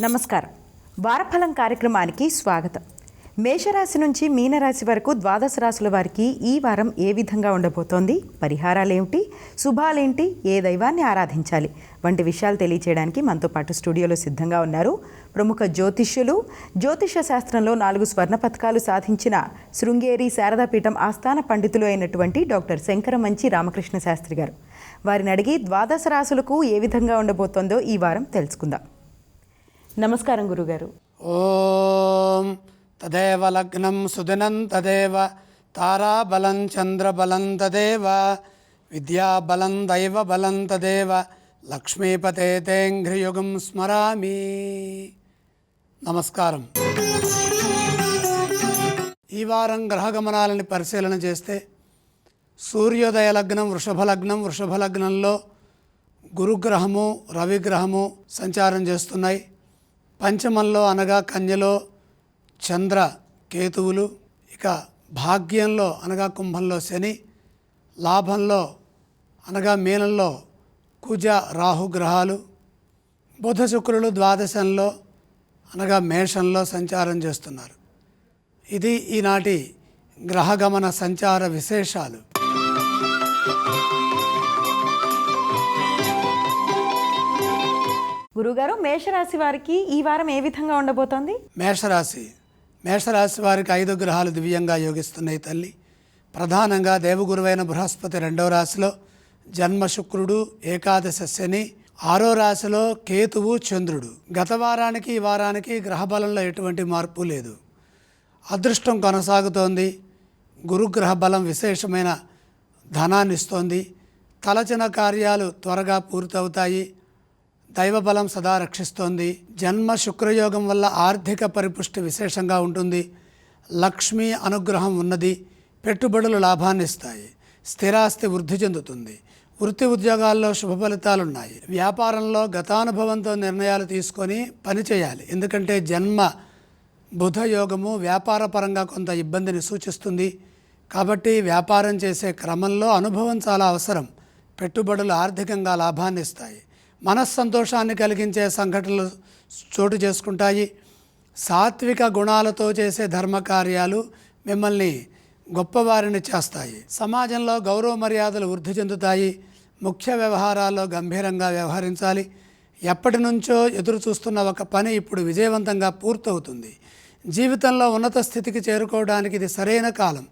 నమస్కారం. వారఫలం కార్యక్రమానికి స్వాగతం. మేషరాశి నుంచి మీనరాశి వరకు ద్వాదశ రాశుల వారికి ఈ వారం ఏ విధంగా ఉండబోతోంది? పరిహారాలేమిటి? శుభాలేంటి? ఏ దైవాన్ని ఆరాధించాలి? వంటి విషయాలు తెలియచేయడానికి మనతో పాటు స్టూడియోలో సిద్ధంగా ఉన్నారు ప్రముఖ జ్యోతిష్యులు. జ్యోతిష శాస్త్రంలో నాలుగు స్వర్ణ పథకాలు సాధించిన శృంగేరి శారదాపీఠం ఆస్థాన పండితులు అయినటువంటి డాక్టర్ శంకరమంచి రామకృష్ణ శాస్త్రి గారు. వారిని అడిగి ద్వాదశ రాశులకు ఏ విధంగా ఉండబోతోందో ఈ వారం తెలుసుకుందాం. నమస్కారం గురుగారు. ఓం తదేవ లగ్నం సుదినం తదేవ తారాబలం చంద్రబలం తదేవ విద్యాబలం దైవబలం తదేవ లక్ష్మీపతే తేంఘ్రియుగం స్మరామి. నమస్కారం. ఈ వారం గ్రహగమనాలని పరిశీలన చేస్తే సూర్యోదయ లగ్నం వృషభ లగ్నం వృషభ లగ్నంలో గురుగ్రహము రవిగ్రహము సంచారం చేస్తున్నాయి. పంచమంలో అనగా కన్యలో చంద్ర కేతువులు ఇక భాగ్యంలో అనగా కుంభంలో శని లాభంలో అనగా మీనంలో కుజ రాహు గ్రహాలు బుధ శుక్రులు ద్వాదశంలో అనగా మేషంలో సంచారం చేస్తున్నారు. ఇది ఈనాటి గ్రహగమన సంచార విశేషాలు. గురుగారు మేషరాశి వారికి ఈ వారం ఏ విధంగా ఉండబోతోంది? మేషరాశి. మేషరాశి వారికి ఐదు గ్రహాలు దివ్యంగా యోగిస్తున్నాయి తల్లి. ప్రధానంగా దేవగురువైన బృహస్పతి రెండవ రాశిలో జన్మ శుక్రుడు ఏకాదశ శని ఆరో రాశిలో కేతువు చంద్రుడు. గత వారానికి ఈ వారానికి గ్రహబలంలో ఎటువంటి మార్పు లేదు. అదృష్టం కొనసాగుతోంది. గురుగ్రహ బలం విశేషమైన ధనాన్ని ఇస్తోంది తలచిన కార్యాలు త్వరగా పూర్తవుతాయి. దైవబలం సదా రక్షిస్తోంది. జన్మ శుక్రయోగం వల్ల ఆర్థిక పరిపుష్టి విశేషంగా ఉంటుంది. లక్ష్మీ అనుగ్రహం ఉన్నది. పెట్టుబడులు లాభాన్ని ఇస్తాయి. స్థిరాస్తి వృద్ధి చెందుతుంది. వృత్తి ఉద్యోగాల్లో శుభ ఫలితాలు ఉన్నాయి వ్యాపారంలో గతానుభవంతో నిర్ణయాలు తీసుకొని పని చేయాలి. ఎందుకంటే జన్మ బుధ యోగము వ్యాపార పరంగా కొంత ఇబ్బందిని సూచిస్తుంది. కాబట్టి వ్యాపారం చేసే క్రమంలో అనుభవం చాలా అవసరం. పెట్టుబడులు ఆర్థికంగా లాభాన్ని ఇస్తాయి. మనస్సంతోషాన్ని కలిగించే సంఘటనలు చోటు చేసుకుంటాయి. సాత్విక గుణాలతో చేసే ధర్మకార్యాలు మిమ్మల్ని గొప్పవారిని చేస్తాయి. సమాజంలో గౌరవ మర్యాదలు వృద్ధి చెందుతాయి. ముఖ్య వ్యవహారాల్లో గంభీరంగా వ్యవహరించాలి. ఎప్పటి నుంచో ఎదురు చూస్తున్న ఒక పని ఇప్పుడు విజయవంతంగా పూర్తవుతుంది. జీవితంలో ఉన్నత స్థితికి చేరుకోవడానికి ఇది సరైన కాలం.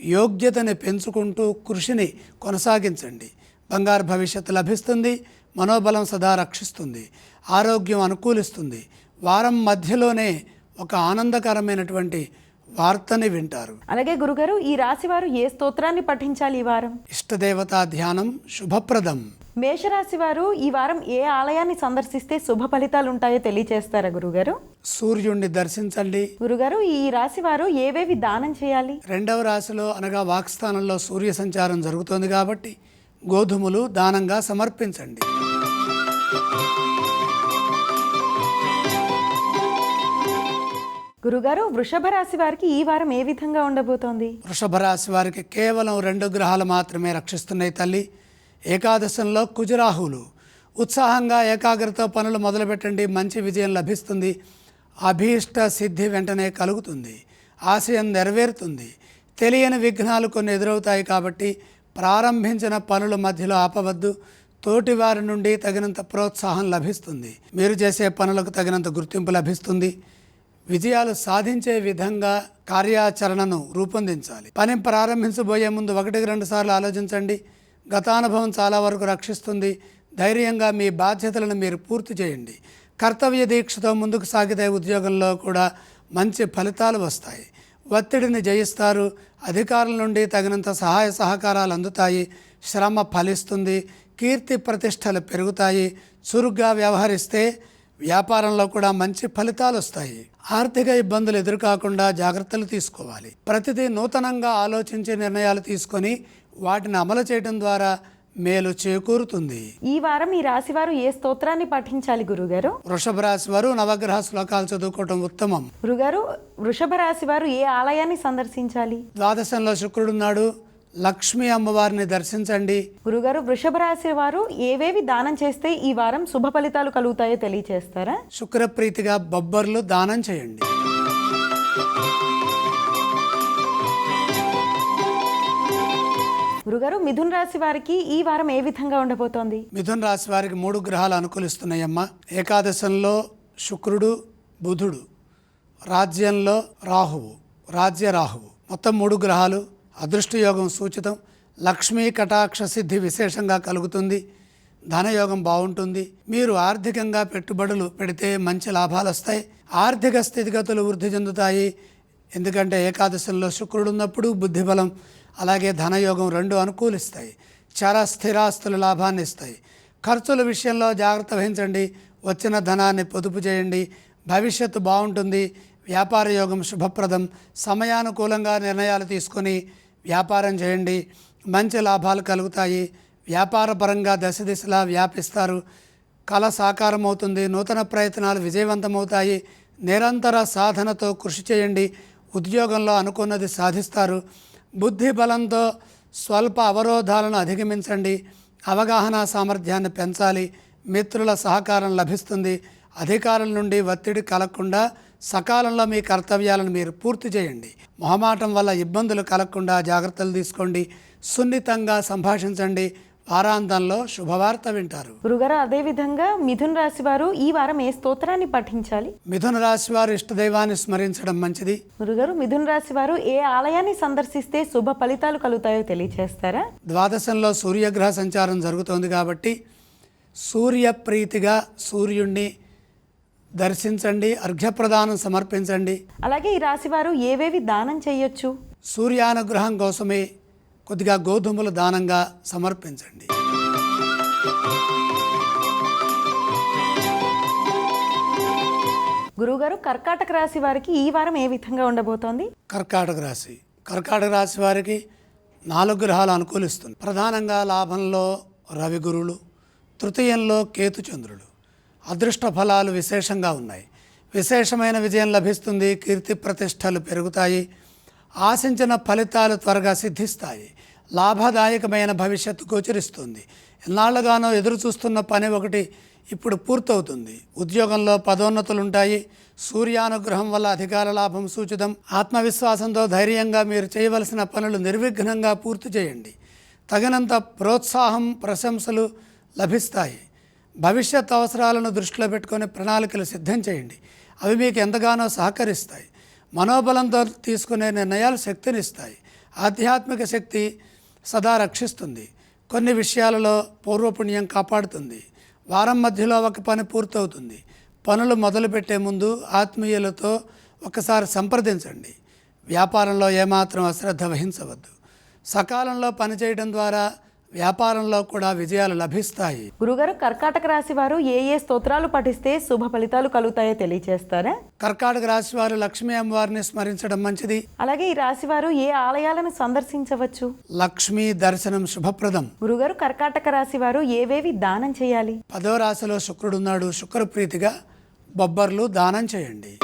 యోగ్యతని పెంచుకుంటూ కృషిని కొనసాగించండి. బంగారు భవిష్యత్తు లభిస్తుంది. మనోబలం సదా రక్షిస్తుంది. ఆరోగ్యం అనుకూలిస్తుంది. వారం మధ్యలోనే ఒక ఆనందకరమైనటువంటి వార్తని వింటారు. అలాగే గురుగారు ఈ రాశి వారు ఏ స్తోత్రాన్ని పఠించాలి ఈ వారం? ఇష్టదేవతా ధ్యానం శుభప్రదం. మేషరాశి వారు ఈ వారం ఏ ఆలయాన్ని సందర్శిస్తే శుభ ఫలితాలు ఉంటాయో తెలియచేస్తారా గురుగారు? సూర్యుణ్ణి దర్శించండి. గురుగారు ఈ రాశి వారు ఏవేవి దానం చేయాలి? రెండవ రాశిలో అనగా వాక్స్థానంలో సూర్య సంచారం జరుగుతోంది కాబట్టి గోధుమలు దానంగా సమర్పించండి. గురుగారు వృషభ రాశి వారికి ఈ వారం ఏ విధంగా ఉండబోతోంది? వృషభ రాశి వారికి కేవలం రెండు గ్రహాలు మాత్రమే రక్షిస్తున్నాయి తల్లి. ఏకాదశంలో కుజరాహువులు ఉత్సాహంగా ఏకాగ్రత పనులు మొదలుపెట్టండి. మంచి విజయం లభిస్తుంది. అభీష్ట సిద్ధి వెంటనే కలుగుతుంది. ఆశయం నెరవేరుతుంది. తెలియని విఘ్నాలు కొన్ని ఎదురవుతాయి కాబట్టి ప్రారంభించిన పనుల మధ్యలో ఆపవద్దు. తోటి వారి నుండి తగినంత ప్రోత్సాహం లభిస్తుంది. మీరు చేసే పనులకు తగినంత గుర్తింపు లభిస్తుంది. విజయాలు సాధించే విధంగా కార్యాచరణను రూపొందించాలి. పని ప్రారంభించబోయే ముందు ఒకటికి రెండు సార్లు ఆలోచించండి. గతానుభవం చాలా వరకు రక్షిస్తుంది. ధైర్యంగా మీ బాధ్యతలను మీరు పూర్తి చేయండి. కర్తవ్య దీక్షతో ముందుకు సాగితే ఉద్యోగంలో కూడా మంచి ఫలితాలు వస్తాయి. ఒత్తిడిని జయిస్తారు. అధికారుల నుండి తగినంత సహాయ సహకారాలు అందుతాయి. శ్రమ ఫలిస్తుంది. కీర్తి ప్రతిష్టలు పెరుగుతాయి. చురుగ్గా వ్యవహరిస్తే వ్యాపారంలో కూడా మంచి ఫలితాలు వస్తాయి. ఆర్థిక ఇబ్బందులు ఎదురుకాకుండా జాగ్రత్తలు తీసుకోవాలి. ప్రతిదీ నూతనంగా ఆలోచించే నిర్ణయాలు తీసుకొని వాటిని అమలు చేయడం ద్వారా మేలు చేకూరుతుంది. ఈ వారం ఈ రాశి వారు ఏ స్తోత్రాన్ని పఠించాలి గురుగారు? వృషభ రాశి వారు నవగ్రహ శ్లోకాలు చదువుకోవటం ఉత్తమం. గురుగారు వృషభ రాశి వారు ఏ ఆలయాన్ని సందర్శించాలి? ద్వాదశంలో శుక్రుడున్నాడు లక్ష్మీ అమ్మవారిని దర్శించండి. గురుగారు వృషభ రాశి వారు ఏవేవి దానం చేస్తే ఈ వారం శుభ ఫలితాలు కలుగుతాయో తెలియచేస్తారా? శుక్రప్రీతిగా బొబ్బర్లు దానం చేయండి. గురుగారు మిథున్ రాశి వారికి ఈ వారం ఏ విధంగా ఉండబోతోంది? మిథున్ రాశి వారికి మూడు గ్రహాలు అనుకూలిస్తున్నాయమ్మా. ఏకాదశంలో శుక్రుడు బుధుడు రాజ్యంలో రాహువు రాజ్య రాహువు. మొత్తం మూడు గ్రహాలు అదృష్టయోగం సూచితం. లక్ష్మీ కటాక్ష సిద్ధి విశేషంగా కలుగుతుంది. ధనయోగం బాగుంటుంది. మీరు ఆర్థికంగా పెట్టుబడులు పెడితే మంచి లాభాలు వస్తాయి. ఆర్థిక స్థితిగతులు వృద్ధి చెందుతాయి. ఎందుకంటే ఏకాదశంలో శుక్రుడు ఉన్నప్పుడు బుద్ధిబలం అలాగే ధనయోగం రెండు అనుకూలిస్తాయి. చాలా స్థిరాస్తుల లాభాన్ని ఇస్తాయి ఖర్చుల విషయంలో జాగ్రత్త వహించండి. వచ్చిన ధనాన్ని పొదుపు చేయండి. భవిష్యత్తు బాగుంటుంది. వ్యాపార యోగం శుభప్రదం. సమయానుకూలంగా నిర్ణయాలు తీసుకొని వ్యాపారం చేయండి. మంచి లాభాలు కలుగుతాయి. వ్యాపారపరంగా దశ దిశలా వ్యాపిస్తారు. కళ సాకారం అవుతుంది. నూతన ప్రయత్నాలు విజయవంతమవుతాయి. నిరంతర సాధనతో కృషి చేయండి. ఉద్యోగంలో అనుకున్నది సాధిస్తారు. బుద్ధి బలంతో స్వల్ప అవరోధాలను అధిగమించండి. అవగాహన సామర్థ్యాన్ని పెంచాలి. మిత్రుల సహకారం లభిస్తుంది. అధికారుల నుండి ఒత్తిడి కలగకుండా సకాలంలో మీ కర్తవ్యాలను మీరు పూర్తి చేయండి. మొహమాటం వల్ల ఇబ్బందులు కలగకుండా జాగ్రత్తలు తీసుకోండి. సున్నితంగా సంభాషించండి. వారాంతంలో శుభవార్త వింటారు. గురుగారు అదే విధంగా మిథున్ రాశి వారు ఈ వారం ఏ స్తోత్రాన్ని పఠించాలి? మిథున రాశి వారు ఇష్టదైవాన్ని స్మరించడం మంచిది. గురుగారు మిథున్ రాశి వారు ఏ ఆలయాన్ని సందర్శిస్తే శుభ ఫలితాలు కలుగుతాయో తెలియచేస్తారా? ద్వాదశంలో సూర్యగ్రహ సంచారం జరుగుతోంది కాబట్టి సూర్యప్రీతిగా సూర్యుణ్ణి దర్శించండి అర్ఘ్యప్రదానం సమర్పించండి. అలాగే ఈ రాశి వారు ఏవేవి దానం చేయొచ్చు? సూర్యానుగ్రహం కోసమే కొద్దిగా గోధుమలు దానంగా సమర్పించండి. గురుగారు కర్కాటక రాశి వారికి ఈ వారం ఏ విధంగా ఉండబోతోంది? కర్కాటక రాశి. కర్కాటక రాశి వారికి నాలుగు గ్రహాలు అనుకూలిస్తుంది. ప్రధానంగా లాభంలో రవి గురువులు తృతీయంలో కేతుచంద్రుడు అదృష్ట ఫలాలు విశేషంగా ఉన్నాయి. విశేషమైన విజయం లభిస్తుంది కీర్తి ప్రతిష్టలు పెరుగుతాయి ఆశించిన ఫలితాలు త్వరగా సిద్ధిస్తాయి. లాభదాయకమైన భవిష్యత్తు గోచరిస్తుంది. ఎన్నాళ్ళుగానో ఎదురు చూస్తున్న పని ఒకటి ఇప్పుడు పూర్తవుతుంది. ఉద్యోగంలో పదోన్నతులు ఉంటాయి సూర్యానుగ్రహం వల్ల అధికార లాభం సూచితం. ఆత్మవిశ్వాసంతో ధైర్యంగా మీరు చేయవలసిన పనులు నిర్విఘ్నంగా పూర్తి చేయండి. తగినంత ప్రోత్సాహం ప్రశంసలు లభిస్తాయి. భవిష్యత్ అవసరాలను దృష్టిలో పెట్టుకొని ప్రణాళికలు సిద్ధం చేయండి. అవి మీకు ఎంతగానో సహకరిస్తాయి. మనోబలంతో తీసుకునే నిర్ణయాలు శక్తినిస్తాయి. ఆధ్యాత్మిక శక్తి సదా రక్షిస్తుంది. కొన్ని విషయాలలో పూర్వపుణ్యం కాపాడుతుంది. వారం మధ్యలో ఒక పని పూర్తవుతుంది. పనులు మొదలుపెట్టే ముందు ఆత్మీయులతో ఒకసారి సంప్రదించండి. వ్యాపారంలో ఏమాత్రం అశ్రద్ధ వహించవద్దు. సకాలంలో పనిచేయడం ద్వారా వ్యాపారంలో కూడా విజయాలు లభిస్తాయి. గురుగారు కర్కాటక రాశి వారు ఏ ఏ స్తోత్రాలు పఠిస్తే శుభ ఫలితాలు కలుగుతాయో తెలియచేస్తారా? కర్కాటక రాశి వారు లక్ష్మీ అమ్మవారిని స్మరించడం మంచిది. అలాగే ఈ రాశి వారు ఏ ఆలయాలను సందర్శించవచ్చు? లక్ష్మీ దర్శనం శుభప్రదం. గురుగారు కర్కాటక రాశి వారు ఏవేవి దానం చేయాలి? పదో రాశిలో శుక్రుడున్నాడు శుక్రప్రీతిగా బొబ్బర్లు దానం చేయండి.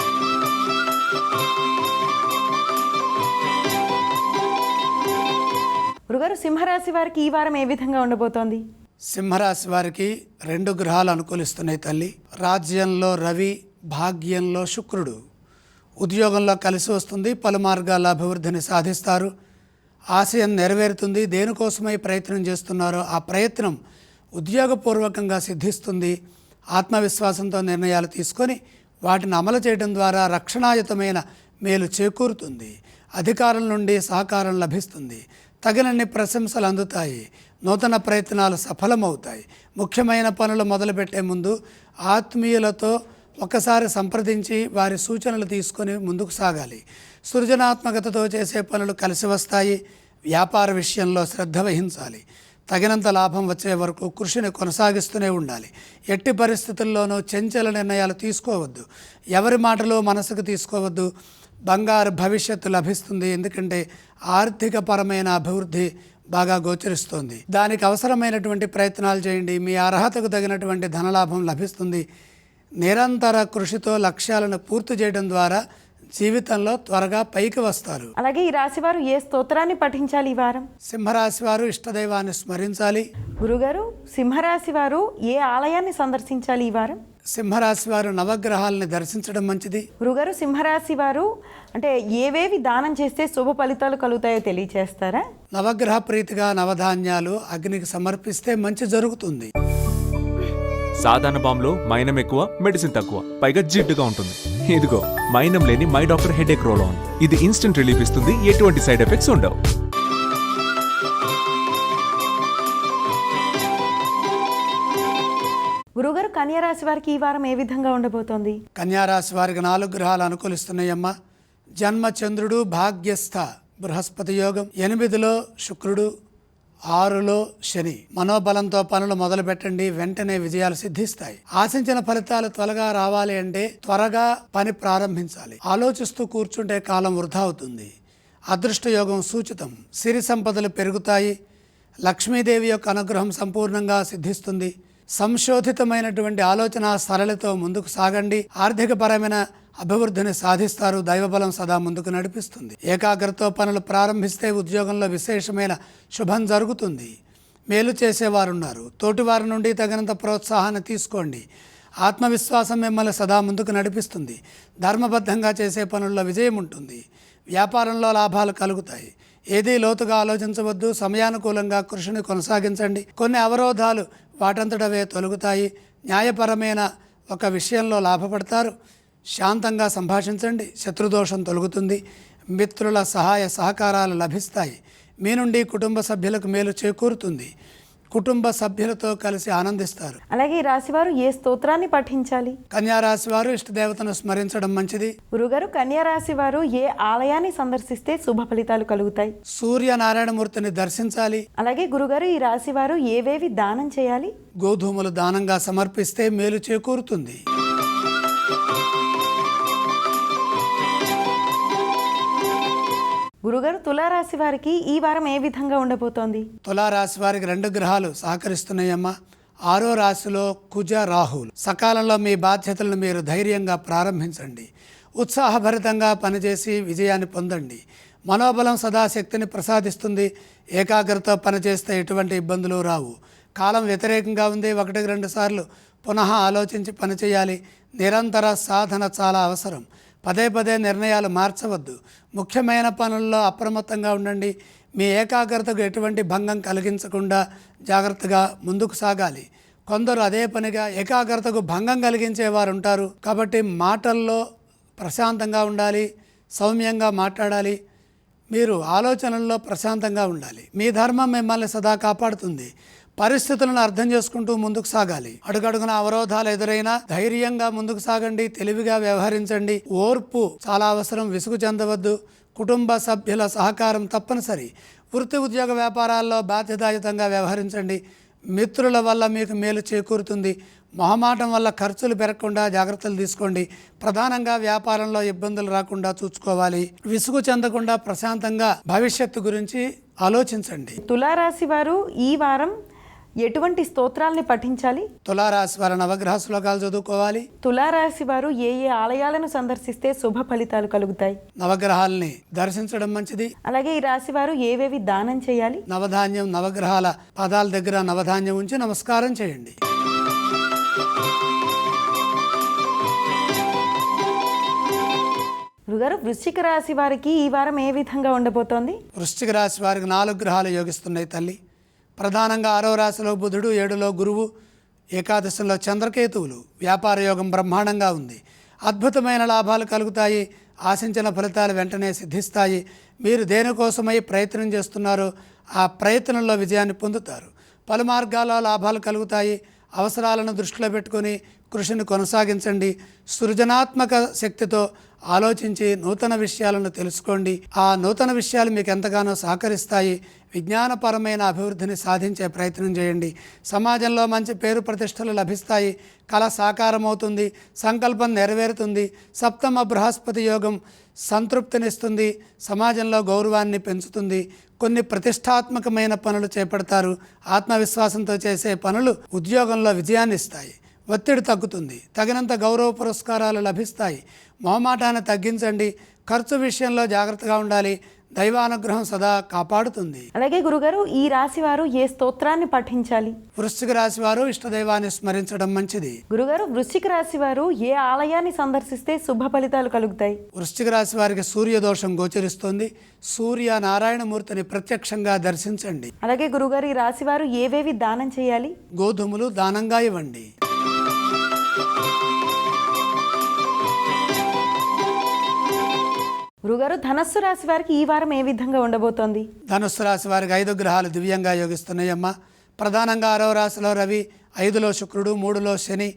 గురుగారు సింహరాశి వారికి ఈ వారం ఏ విధంగా ఉండబోతోంది? సింహరాశి వారికి రెండు గ్రహాలు అనుకూలిస్తున్నాయి తల్లి. రాజ్యంలో రవి భాగ్యంలో శుక్రుడు. ఉద్యోగంలో కలిసి వస్తుంది పలు మార్గాల అభివృద్ధిని సాధిస్తారు. ఆశయం నెరవేరుతుంది దేనికోసమై ప్రయత్నం చేస్తున్నారో ఆ ప్రయత్నం ఉద్యోగపూర్వకంగా సిద్ధిస్తుంది. ఆత్మవిశ్వాసంతో నిర్ణయాలు తీసుకొని వాటిని అమలు చేయడం ద్వారా రక్షణాయుతమైన మేలు చేకూరుతుంది. అధికారుల నుండి సహకారం లభిస్తుంది. తగినన్ని ప్రశంసలు అందుతాయి. నూతన ప్రయత్నాలు సఫలమవుతాయి. ముఖ్యమైన పనులు మొదలుపెట్టే ముందు ఆత్మీయులతో ఒకసారి సంప్రదించి వారి సూచనలు తీసుకొని ముందుకు సాగాలి. సృజనాత్మకతతో చేసే పనులు కలిసి వస్తాయి. వ్యాపార విషయంలో శ్రద్ధ వహించాలి. తగినంత లాభం వచ్చే వరకు కృషిని కొనసాగిస్తూనే ఉండాలి. ఎట్టి పరిస్థితుల్లోనూ చెంచల నిర్ణయాలు తీసుకోవద్దు. ఎవరి మాటలు మనసుకు తీసుకోవద్దు. బంగారు భవిష్యత్తు లభిస్తుంది. ఎందుకంటే ఆర్థిక పరమైన అభివృద్ధి బాగా గోచరిస్తోంది. దానికి అవసరమైనటువంటి ప్రయత్నాలు చేయండి. మీ అర్హతకు తగినటువంటి ధనలాభం లభిస్తుంది. నిరంతర కృషితో లక్ష్యాలను పూర్తి చేయడం ద్వారా జీవితంలో త్వరగా పైకి వస్తారు. అలాగే ఈ రాశి వారు ఏ స్తోత్రాన్ని పఠించాలి ఈ వారం? సింహరాశి వారు ఇష్టదైవాన్ని స్మరించాలి. గురుగారు సింహరాశి వారు ఏ ఆలయాన్ని సందర్శించాలి ఈ వారం? సింహరాశి వారు నవగ్రహాలని దర్శించడం మంచిది. గురుగారు సింహరాశి వారు అంటే ఏవేవి దానం చేస్తే శుభ ఫలితాలు కలుగుతాయో తెలియచేస్తారా? నవగ్రహ ప్రీతిగా నవధాన్యాలు అగ్నికి సమర్పిస్తే మంచి జరుగుతుంది. సాధారణ బాంబులో మైనం ఎక్కువ మెడిసిన్ తక్కువ పైగా జిడ్డుగా ఉంటుంది. ఇదిగో మైనం లేని my doctor headache roll on. ఇది ఇన్స్టెంట్ రిలీఫ్ ఇస్తుంది ఎటువంటి సైడ్ ఎఫెక్ట్స్ ఉండవు. కన్యారాశి వారికి ఈ వారం ఏ విధంగా ఉండబోతోంది? కన్యారాశి వారికి నాలుగు గ్రహాలు అనుకూలిస్తున్నాయమ్మ. జన్మ చంద్రుడు భాగ్యస్థ బృహస్పతి యోగం ఎనిమిదిలో శుక్రుడు ఆరులో శని. మనోబలంతో పనులు మొదలు పెట్టండి వెంటనే విజయాలు సిద్ధిస్తాయి. ఆశించిన ఫలితాలు త్వరగా రావాలి అంటే త్వరగా పని ప్రారంభించాలి. ఆలోచిస్తూ కూర్చుంటే కాలం వృధా అవుతుంది. అదృష్ట యోగం సూచితం. సిరి సంపదలు పెరుగుతాయి. లక్ష్మీదేవి యొక్క అనుగ్రహం సంపూర్ణంగా సిద్ధిస్తుంది. సంశోధితమైనటువంటి ఆలోచన సరళితో ముందుకు సాగండి. ఆర్థికపరమైన అభివృద్ధిని సాధిస్తారు. దైవబలం సదా ముందుకు నడిపిస్తుంది. ఏకాగ్రతో పనులు ప్రారంభిస్తే ఉద్యోగంలో విశేషమైన శుభం జరుగుతుంది. మేలు చేసేవారున్నారు. తోటివారి నుండి తగినంత ప్రోత్సాహాన్ని తీసుకోండి. ఆత్మవిశ్వాసం మిమ్మల్ని సదా ముందుకు నడిపిస్తుంది. ధర్మబద్ధంగా చేసే పనుల్లో విజయం ఉంటుంది. వ్యాపారంలో లాభాలు కలుగుతాయి. ఏదీ లోతుగా ఆలోచించవద్దు. సమయానుకూలంగా కృషిని కొనసాగించండి. కొన్ని అవరోధాలు వాటంతటవే తొలగుతాయి. న్యాయపరమైన ఒక విషయంలో లాభపడతారు. శాంతంగా సంభాషించండి. శత్రుదోషం తొలగుతుంది. మిత్రుల సహాయ సహకారాలు లభిస్తాయి. మీ నుండి కుటుంబ సభ్యులకు మేలు చేకూరుతుంది. కుటుంబ సభ్యులతో కలిసి ఆనందిస్తారు. అలాగే ఈ రాశి వారు ఏ స్తోత్రాన్ని పఠించాలి కన్యారాశి వారు ఇష్టదేవతను స్మరించడం మంచిది. గురుగారు కన్యా రాశి వారు ఏ ఆలయాన్ని సందర్శిస్తే శుభ ఫలితాలు కలుగుతాయి? సూర్యనారాయణమూర్తిని దర్శించాలి. అలాగే గురుగారు ఈ రాశి వారు ఏవేవి దానం చేయాలి? గోధుమలు దానంగా సమర్పిస్తే మేలు చేకూరుతుంది. గురుగారు తులారాశి వారికి ఈ వారం ఏ విధంగా ఉండబోతోంది? తులారాశి వారికి రెండు గ్రహాలు సహకరిస్తున్నాయమ్మా. ఆరో రాశిలో కుజ రాహుల్. సకాలంలో మీ బాధ్యతలను మీరు ధైర్యంగా ప్రారంభించండి. ఉత్సాహభరితంగా పనిచేసి విజయాన్ని పొందండి. మనోబలం సదాశక్తిని ప్రసాదిస్తుంది. ఏకాగ్రత పనిచేస్తే ఎటువంటి ఇబ్బందులు రావు. కాలం వ్యతిరేకంగా ఉంది. ఒకటికి రెండు సార్లు పునః ఆలోచించి పనిచేయాలి. నిరంతర సాధన చాలా అవసరం. పదే పదే నిర్ణయాలు మార్చవద్దు. ముఖ్యమైన పనుల్లో అప్రమత్తంగా ఉండండి. మీ ఏకాగ్రతకు ఎటువంటి భంగం కలిగించకుండా జాగ్రత్తగా ముందుకు సాగాలి. కొందరు అదే పనిగా ఏకాగ్రతకు భంగం కలిగించే వారు ఉంటారు. కాబట్టి మాటల్లో ప్రశాంతంగా ఉండాలి. సౌమ్యంగా మాట్లాడాలి. మీరు ఆలోచనల్లో ప్రశాంతంగా ఉండాలి. మీ ధర్మం మిమ్మల్ని సదా కాపాడుతుంది. పరిస్థితులను అర్థం చేసుకుంటూ ముందుకు సాగాలి. అడుగడుగున అవరోధాలు ఎదురైనా ధైర్యంగా ముందుకు సాగండి తెలివిగా వ్యవహరించండి. ఓర్పు చాలా అవసరం విసుగు చెందవద్దు. కుటుంబ సభ్యుల సహకారం తప్పనిసరి. వృత్తి ఉద్యోగ వ్యాపారాల్లో బాధ్యతాయుతంగా వ్యవహరించండి. మిత్రుల వల్ల మీకు మేలు చేకూరుతుంది. మొహమాటం వల్ల ఖర్చులు పెరగకుండా జాగ్రత్తలు తీసుకోండి. ప్రధానంగా వ్యాపారంలో ఇబ్బందులు రాకుండా చూసుకోవాలి. విసుగు చెందకుండా ప్రశాంతంగా భవిష్యత్తు గురించి ఆలోచించండి. తులారాశి వారు ఈ వారం ఎటువంటి స్తోత్రాల్ని పఠించాలి? తులారాశి వారి నవగ్రహ శ్లోకాలు చదువుకోవాలి. తులారాశి వారు ఏ ఏ ఆలయాలను సందర్శిస్తే శుభ ఫలితాలు కలుగుతాయి? నవగ్రహాల్ని దర్శించడం మంచిది. అలాగే ఈ రాశి వారు ఏవేవి దానం చేయాలి? నవధాన్యం నవగ్రహాల పదాల దగ్గర నవధాన్యం ఉంచి నమస్కారం చేయండి. గురుగారు వృశ్చిక రాశి వారికి ఈ వారం ఏ విధంగా ఉండబోతోంది? వృశ్చిక రాశి వారికి నాలుగు గ్రహాలు యోగిస్తున్నాయి తల్లి. ప్రధానంగా ఆరో రాశిలో బుధుడు ఏడులో గురువు ఏకాదశంలో చంద్రకేతువులు. వ్యాపార యోగం బ్రహ్మాండంగా ఉంది. అద్భుతమైన లాభాలు కలుగుతాయి. ఆశించిన ఫలితాలు వెంటనే సిద్ధిస్తాయి. మీరు దేనికోసమై ప్రయత్నం చేస్తున్నారో ఆ ప్రయత్నంలో విజయాన్ని పొందుతారు. పలు మార్గాల్లో లాభాలు కలుగుతాయి. అవసరాలను దృష్టిలో పెట్టుకొని కృషిని కొనసాగించండి. సృజనాత్మక శక్తితో ఆలోచించి నూతన విషయాలను తెలుసుకోండి. ఆ నూతన విషయాలు మీకు ఎంతగానో సహకరిస్తాయి. విజ్ఞానపరమైన అభివృద్ధిని సాధించే ప్రయత్నం చేయండి. సమాజంలో మంచి పేరు ప్రతిష్టలు లభిస్తాయి. కళ సాకారమవుతుంది. సంకల్పం నెరవేరుతుంది. సప్తమ బృహస్పతి యోగం సంతృప్తినిస్తుంది. సమాజంలో గౌరవాన్ని పెంచుతుంది. కొన్ని ప్రతిష్టాత్మకమైన పనులు చేపడతారు. ఆత్మవిశ్వాసంతో చేసే పనులు ఉద్యోగంలో విజయాన్ని ఇస్తాయి ఒత్తిడి తగ్గుతుంది. తగినంత గౌరవ పురస్కారాలు లభిస్తాయి. మొహమాటాన్ని తగ్గించండి. ఖర్చు విషయంలో జాగ్రత్తగా ఉండాలి. దైవానుగ్రహం సదా కాపాడుతుంది. అలాగే గురుగారు ఈ రాశి వారు ఏ స్తోత్రాన్ని పఠించాలి? వృశ్చిక రాశి వారు ఇష్టదైవాన్ని స్మరించడం మంచిది. గురుగారు వృశ్చిక రాశి వారు ఏ ఆలయాన్ని సందర్శిస్తే శుభ ఫలితాలు కలుగుతాయి? వృశ్చిక రాశి వారికి సూర్యదోషం గోచరిస్తోంది. సూర్య నారాయణమూర్తిని ప్రత్యక్షంగా దర్శించండి. అలాగే గురుగారు ఈ రాశి వారు ఏవేవి దానం చేయాలి? గోధుమలు దానంగా ఇవ్వండి. గురుగారు ధనస్సు రాశి వారికి ఈ వారం ఏ విధంగా ఉండబోతోంది? ధనుస్సు రాశి వారికి ఐదు గ్రహాలు దివ్యంగా యోగిస్తున్నాయమ్మ. ప్రధానంగా ఆరో రాశిలో రవి ఐదులో శుక్రుడు మూడులో శని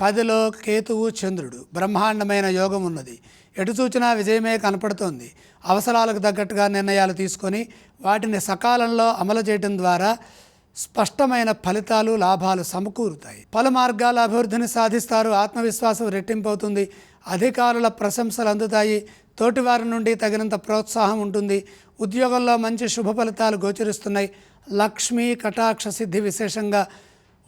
పదిలో కేతువు చంద్రుడు. బ్రహ్మాండమైన యోగం ఉన్నది. ఎటు చూచినా విజయమే కనపడుతోంది. అవసరాలకు తగ్గట్టుగా నిర్ణయాలు తీసుకొని వాటిని సకాలంలో అమలు చేయడం ద్వారా స్పష్టమైన ఫలితాలు లాభాలు సమకూరుతాయి. పలు మార్గాల అభివృద్ధిని సాధిస్తారు ఆత్మవిశ్వాసం రెట్టింపవుతుంది అధికారుల ప్రశంసలు అందుతాయి తోటివారి నుండి తగినంత ప్రోత్సాహం ఉంటుంది ఉద్యోగంలో మంచి శుభ ఫలితాలు గోచరిస్తున్నాయి. లక్ష్మీ కటాక్ష సిద్ధి విశేషంగా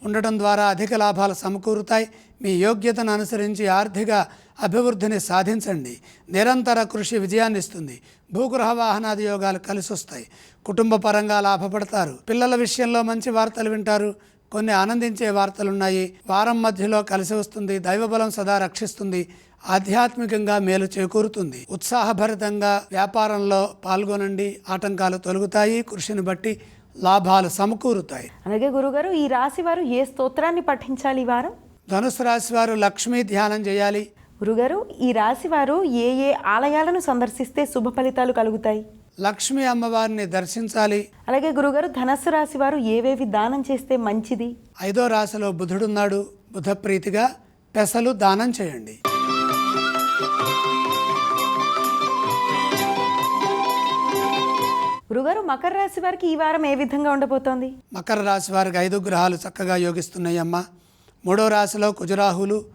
ఉండటం ద్వారా అధిక లాభాలు సమకూరుతాయి. మీ యోగ్యతను అనుసరించి ఆర్థిక అభివృద్ధిని సాధించండి. నిరంతర కృషి విజయాన్ని ఇస్తుంది. భూగృహ వాహనాది యోగాలు కలిసి వస్తాయి. కుటుంబ పరంగా లాభపడతారు. పిల్లల విషయంలో మంచి వార్తలు వింటారు. కొన్ని ఆనందించే వార్తలున్నాయి. వారం మధ్యలో కలిసి వస్తుంది. దైవబలం సదా రక్షిస్తుంది. ఆధ్యాత్మికంగా మేలు చేకూరుతుంది. ఉత్సాహభరితంగా వ్యాపారంలో పాల్గొనండి. ఆటంకాలు తొలగుతాయి. కృషిని బట్టి లాభాలు సమకూరుతాయి. అలాగే గురుగారు ఈ రాశి వారు ఏ స్తోత్రాన్ని పఠించాలి వారం? ధనుసు రాశి వారు లక్ష్మీ ధ్యానం చేయాలి. గురుగారు ఈ రాశి వారు ఏ ఏ ఆలయాలను సందర్శిస్తే శుభ ఫలితాలు కలుగుతాయి? లక్ష్మీ అమ్మవారిని దర్శించాలి. అలాగే గురుగారు ధనస్సు రాశి వారు ఏవేవి దానం చేస్తే మంచిది? ఐదో రాశిలో బుధుడున్నాడు. బుధప్రీతిగా పెసలు దానం చేయండి. గురుగారు మకర రాశి వారికి ఈ వారం ఏ విధంగా ఉండబోతోంది? మకర రాశి వారికి ఐదు గ్రహాలు చక్కగా యోగిస్తున్నాయమ్మ. మూడో రాశిలో కుజరాహులు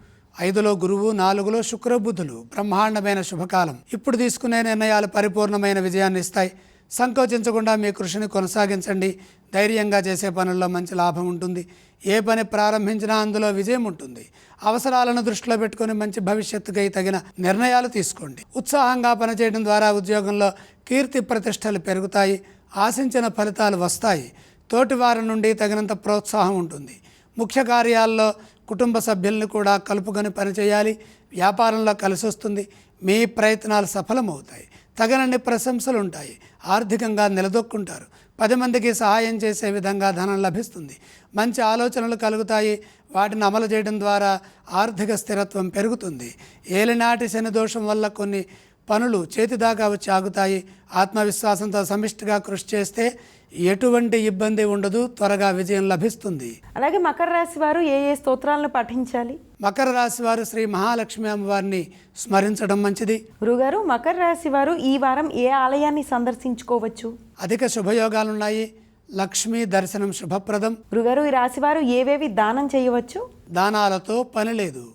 ఐదులో గురువు నాలుగులో శుక్రబుధులు. బ్రహ్మాండమైన శుభకాలం. ఇప్పుడు తీసుకునే నిర్ణయాలు పరిపూర్ణమైన విజయాన్ని ఇస్తాయి. సంకోచించకుండా మీ కృషిని కొనసాగించండి. ధైర్యంగా చేసే పనుల్లో మంచి లాభం ఉంటుంది. ఏ పని ప్రారంభించినా అందులో విజయం ఉంటుంది. అవసరాలను దృష్టిలో పెట్టుకొని మంచి భవిష్యత్తుకై తగిన నిర్ణయాలు తీసుకోండి. ఉత్సాహంగా పనిచేయడం ద్వారా ఉద్యోగంలో కీర్తి ప్రతిష్టలు పెరుగుతాయి. ఆశించిన ఫలితాలు వస్తాయి. తోటివారి నుండి తగినంత ప్రోత్సాహం ఉంటుంది. ముఖ్య కార్యాల్లో కుటుంబ సభ్యులను కూడా కలుపుకొని పనిచేయాలి. వ్యాపారంలో కలిసి వస్తుంది మీ ప్రయత్నాలు సఫలమవుతాయి. తగనన్ని ప్రశంసలు ఉంటాయి ఆర్థికంగా నిలదొక్కుంటారు. పది మందికి సహాయం చేసే విధంగా ధనం లభిస్తుంది. మంచి ఆలోచనలు కలుగుతాయి. వాటిని అమలు చేయడం ద్వారా ఆర్థిక స్థిరత్వం పెరుగుతుంది. ఏలినాటి శని దోషం వల్ల కొన్ని పనులు చేతిదాకా వచ్చి ఆగుతాయి. ఆత్మవిశ్వాసంతో సమిష్టిగా కృషి చేస్తే ఎటువంటి ఇబ్బంది ఉండదు త్వరగా విజయం లభిస్తుంది. అలాగే మకర రాశి వారు ఏ ఏ స్తోత్రాలను పఠించాలి మకర రాశి వారు శ్రీ మహాలక్ష్మి అమ్మవారిని స్మరించడం మంచిది. గురుగారు మకర రాశి వారు ఈ వారం ఏ ఆలయాన్ని సందర్శించుకోవచ్చు? అధిక శుభయోగాలున్నాయి. లక్ష్మీ దర్శనం శుభప్రదం. గురుగారు ఈ రాశి వారు ఏవేవి దానం చేయవచ్చు? దానాలతో పని లేదు.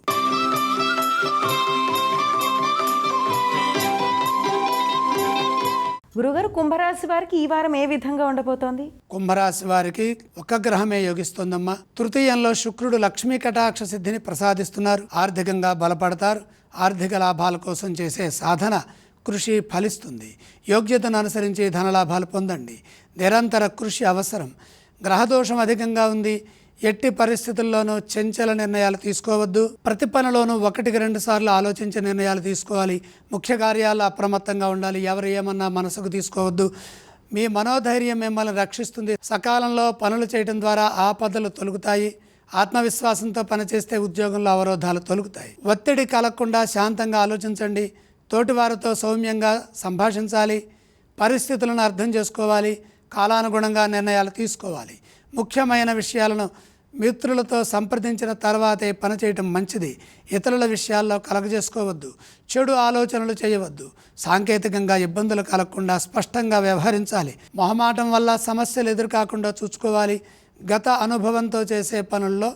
గురుగారు కుంభరాశి వారికి ఈ వారం ఏ విధంగా ఉండబోతోంది? కుంభరాశి వారికి ఒక గ్రహమే యోగిస్తోందమ్మా. తృతీయంలో శుక్రుడు లక్ష్మీ కటాక్ష సిద్ధిని ప్రసాదిస్తున్నారు. ఆర్థికంగా బలపడతారు. ఆర్థిక లాభాల కోసం చేసే సాధన కృషి ఫలిస్తుంది. యోగ్యతను అనుసరించి ధనలాభాలు పొందండి. నిరంతర కృషి అవసరం. గ్రహదోషం అధికంగా ఉంది. ఎట్టి పరిస్థితుల్లోనూ చంచల నిర్ణయాలు తీసుకోవద్దు. ప్రతి పనిలోనూ ఒకటికి రెండు సార్లు ఆలోచించే నిర్ణయాలు తీసుకోవాలి. ముఖ్య కార్యాలు అప్రమత్తంగా ఉండాలి. ఎవరు ఏమన్నా మనసుకు తీసుకోవద్దు. మీ మనోధైర్యం మిమ్మల్ని రక్షిస్తుంది. సకాలంలో పనులు చేయడం ద్వారా ఆపదలు తొలుగుతాయి. ఆత్మవిశ్వాసంతో పనిచేస్తే ఉద్యోగంలో అవరోధాలు తొలుగుతాయి. ఒత్తిడి కలగకుండా శాంతంగా ఆలోచించండి. తోటివారితో సౌమ్యంగా సంభాషించాలి. పరిస్థితులను అర్థం చేసుకోవాలి. కాలానుగుణంగా నిర్ణయాలు తీసుకోవాలి. ముఖ్యమైన విషయాలను మిత్రులతో సంప్రదించిన తర్వాతే పని చేయటం మంచిది. ఇతరుల విషయాల్లో కలగజేసుకోవద్దు. చెడు ఆలోచనలు చేయవద్దు. సాంకేతికంగా ఇబ్బందులు కలగకుండా స్పష్టంగా వ్యవహరించాలి. మొహమాటం వల్ల సమస్యలు ఎదురుకాకుండా చూసుకోవాలి. గత అనుభవంతో చేసే పనుల్లో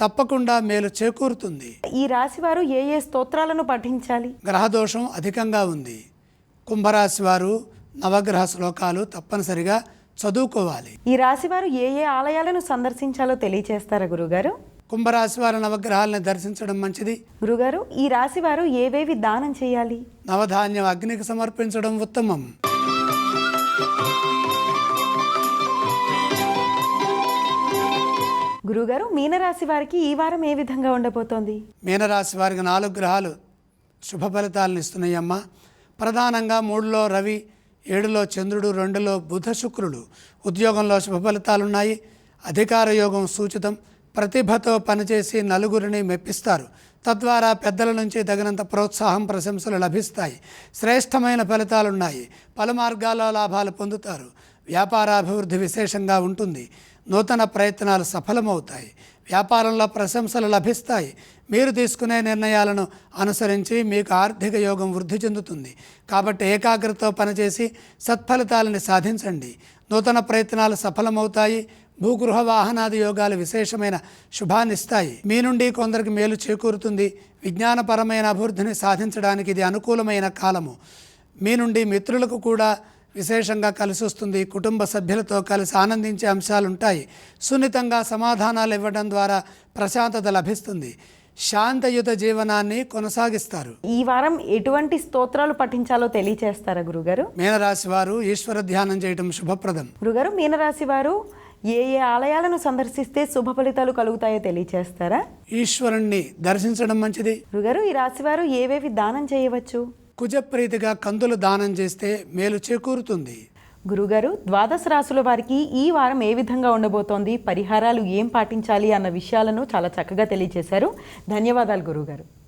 తప్పకుండా మేలు చేకూరుతుంది. ఈ రాశి వారు ఏ ఏ స్తోత్రాలను పఠించాలి? గ్రహదోషం అధికంగా ఉంది. కుంభరాశి వారు నవగ్రహ శ్లోకాలు తప్పనిసరిగా చదువుకోవాలి. ఈ రాశి వారు ఏ ఏ ఆలయాలను సందర్శించాలో తెలియచేస్తారా గురుగారు? కుంభరాశి వారి నవగ్రహాలను దర్శించడం మంచిది. గురుగారు ఈ రాశి వారు ఏవేవి దానం చేయాలి? నవధాన్యం అగ్నికి సమర్పించడం ఉత్తమం. గురుగారు మీనరాశి వారికి ఈ వారం ఏ విధంగా ఉండబోతోంది? మీనరాశి వారికి నాలుగు గ్రహాలు శుభ ఫలితాలను ఇస్తున్నాయమ్మా. ప్రధానంగా మూడులో రవి ఏడులో చంద్రుడు రెండులో బుధ శుక్రుడు. ఉద్యోగంలో శుభ అధికార యోగం సూచితం. ప్రతిభతో పనిచేసి నలుగురిని మెప్పిస్తారు. తద్వారా పెద్దల నుంచి తగినంత ప్రోత్సాహం ప్రశంసలు లభిస్తాయి. శ్రేష్టమైన ఫలితాలున్నాయి. పలు మార్గాల్లో లాభాలు పొందుతారు. వ్యాపారాభివృద్ధి విశేషంగా ఉంటుంది. నూతన ప్రయత్నాలు సఫలమవుతాయి. వ్యాపారంలో ప్రశంసలు లభిస్తాయి. మీరు తీసుకునే నిర్ణయాలను అనుసరించి మీకు ఆర్థిక యోగం వృద్ధి చెందుతుంది. కాబట్టి ఏకాగ్రతతో పనిచేసి సత్ఫలితాలని సాధించండి. నూతన ప్రయత్నాలు సఫలమవుతాయి. భూగృహ వాహనాది యోగాలు విశేషమైన శుభాన్నిస్తాయి మీ నుండి కొందరికి మేలు చేకూరుతుంది. విజ్ఞానపరమైన అభివృద్ధిని సాధించడానికి ఇది అనుకూలమైన కాలము. మీ నుండి మిత్రులకు కూడా విశేషంగా కలిసి వస్తుంది. కుటుంబ సభ్యులతో కలిసి ఆనందించే అంశాలు ఉంటాయి సున్నితంగా సమాధానాలు ఇవ్వడం ద్వారా ప్రశాంతత లభిస్తుంది. శాంతయుత జీవనాన్ని కొనసాగిస్తారు. ఈ వారం ఎటువంటి స్తోత్రాలు పఠించాలో తెలియచేస్తారా గురుగారు? మీనరాశి వారు ఈశ్వర ధ్యానం చేయటం శుభప్రదం. గురుగారు మీనరాశి వారు ఏ ఏ ఆలయాలను సందర్శిస్తే శుభ ఫలితాలు కలుగుతాయో తెలియచేస్తారా? ఈశ్వరుణ్ణి దర్శించడం మంచిది. గురుగారు ఈ రాశి వారు ఏవేవి దానం చేయవచ్చు? కుజప్రీతిగా కందులు దానం చేస్తే మేలు చేకూరుతుంది. గురుగారు ద్వాదశ రాసుల వారికి ఈ వారం ఏ విధంగా ఉండబోతోంది? పరిహారాలు ఏం పాటించాలి? అన్న విషయాలను చాలా చక్కగా తెలియజేశారు ధన్యవాదాలు గురుగారు.